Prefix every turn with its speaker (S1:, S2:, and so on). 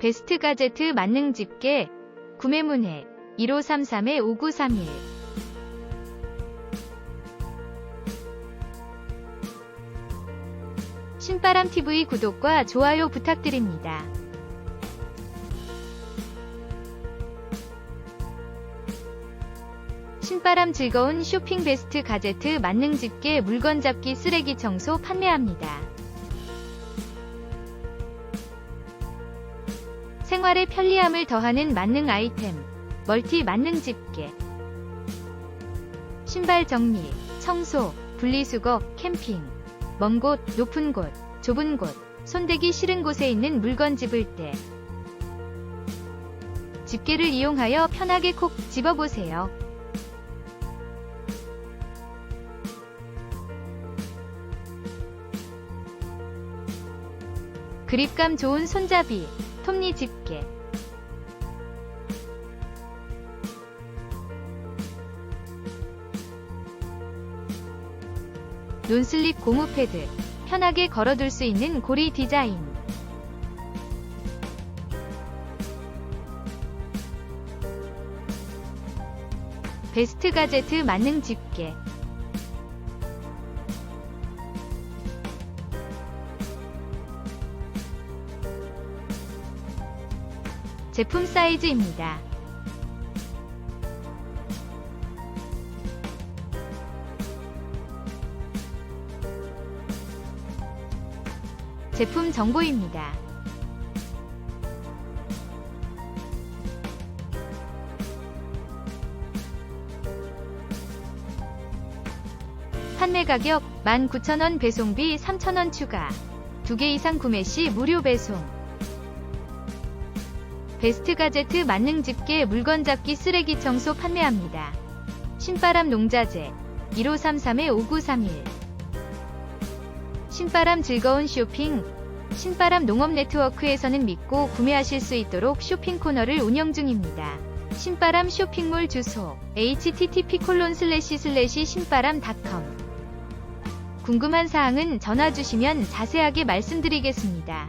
S1: 베스트 가제트 만능 집게 구매 문의 1533-5931 신바람TV 구독과 좋아요 부탁드립니다. 신바람 즐거운 쇼핑 베스트 가제트 만능 집게 물건 잡기 쓰레기 청소 판매합니다. 생활의 편리함을 더하는 만능 아이템, 멀티 만능 집게. 신발 정리, 청소, 분리수거, 캠핑. 먼 곳, 높은 곳, 좁은 곳, 손대기 싫은 곳에 있는 물건 집을 때. 집게를 이용하여 편하게 콕 집어보세요. 그립감 좋은 손잡이, 톱니 집게. 논슬립 고무 패드, 편하게 걸어둘 수 있는 고리 디자인. 베스트 가제트 만능 집게. 제품 사이즈입니다. 제품 정보입니다. 판매 가격 19,000원 배송비 3,000원 추가. 2개 이상 구매 시 무료 배송. 베스트 가제트 만능 집게 물건 잡기 쓰레기 청소 판매합니다. 신바람 농자재 1533-5931 신바람 즐거운 쇼핑 신바람 농업 네트워크에서는 믿고 구매하실 수 있도록 쇼핑 코너를 운영 중입니다. 신바람 쇼핑몰 주소 http 신바람닷컴 궁금한 사항은 전화 주시면 자세하게 말씀드리겠습니다.